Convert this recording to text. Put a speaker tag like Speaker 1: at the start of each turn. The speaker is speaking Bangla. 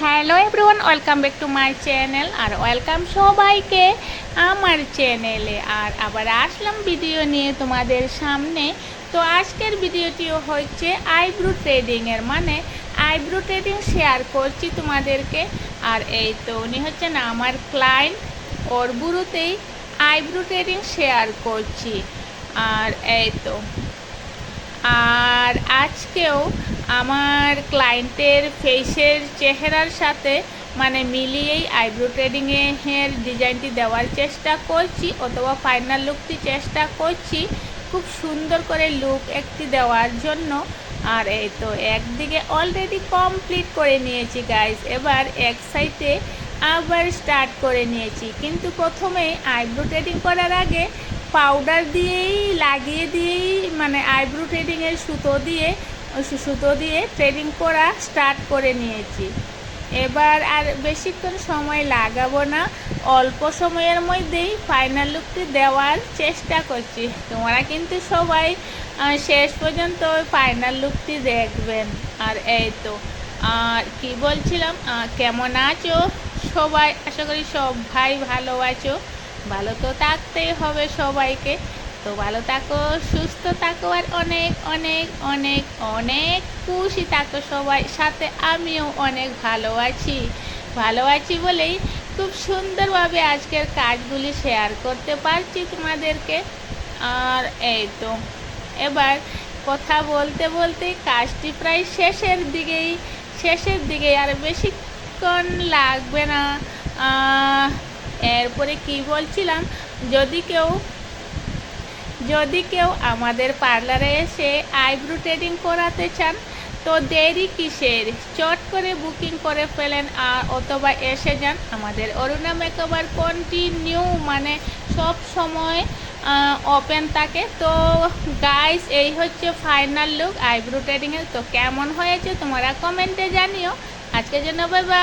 Speaker 1: Hello everyone welcome back to my channel R welcome সবাইকে আমার চ্যানেলে আর আবার আসলাম ভিডিও নিয়ে তোমাদের সামনে। তো আজকের ভিডিওটিও হচ্ছে আইব্রু ট্রেডিংয়ের মানে আইব্রু ট্রেডিং শেয়ার করছি তোমাদেরকে। আর এই তো উনি হচ্ছেন আমার ক্লায়েন্ট ওর বুড়োতেই আইব্রু ট্রেডিং শেয়ার করছি। আর এই তো আজকেও আমার ক্লায়েন্টের ফেসের চেহারার সাথে মানে মিলিয়েই আইব্রো ট্রেডিংয়ে ডিজাইনটি দেওয়ার চেষ্টা করছি, অথবা ফাইনাল লুকটি চেষ্টা করছি। খুব সুন্দর করে লুক একটি দেওয়ার জন্য। আর এই তো একদিকে অলরেডি কমপ্লিট করে নিয়েছি গাইস এবার এক সাইডে আবার স্টার্ট করে নিয়েছি। কিন্তু প্রথমে আইব্রো ট্রেডিং করার আগে পাউডার দিয়েই, লাগিয়ে দিয়েই মানে আইব্রো ট্রেডিংয়ের সুতো দিয়ে সুতো দিয়ে ট্রেডিং করা স্টার্ট করে নিয়েছি। এবার আর বেশিক্ষণ সময় লাগাবো না। অল্প সময়ের মধ্যেই ফাইনাল লুকটি দেওয়ার চেষ্টা করছি। তোমরা কিন্তু সবাই শেষ পর্যন্ত ফাইনাল লুকটি দেখবেন। আর এই তো, আর কি বলছিলাম? কেমন আছো? সবাই, আশা করি সব ভাই ভালো আছো। ভালো তো থাকতেই হবে সবাইকে। তো ভালো থাকো, সুস্থ থাকো আর অনেক অনেক অনেক অনেক খুশি থাকো সবাই। সাথে আমিও অনেক ভালো আছি। ভালো আছি বলেই খুব সুন্দরভাবে আজকের কাজগুলি শেয়ার করতে পারছি তোমাদেরকে। আর এই তো, এবার কথা বলতে বলতে কাজটি প্রায় শেষের দিকেই, শেষের দিকে আর বেশিক্ষণ লাগবে না। এরপরে কি বলছিলাম? যদি কেউ যদি কেউ আমাদের পার্লারে এসে আইব্রো ট্রেডিং করাতে চান, তো দেরি কিসের? চট করে বুকিং করে ফেলেন আর অথবা এসে যান। আমাদের অরুণা মেকওভার কন্টিনিউ মানে সব সময় ওপেন থাকে। তো গাইস এই হচ্ছে ফাইনাল লুক আইব্রো ট্রেডিংয়ের তো কেমন হয়েছে তোমরা কমেন্টে জানিও। আজকের জন্য বাই বাই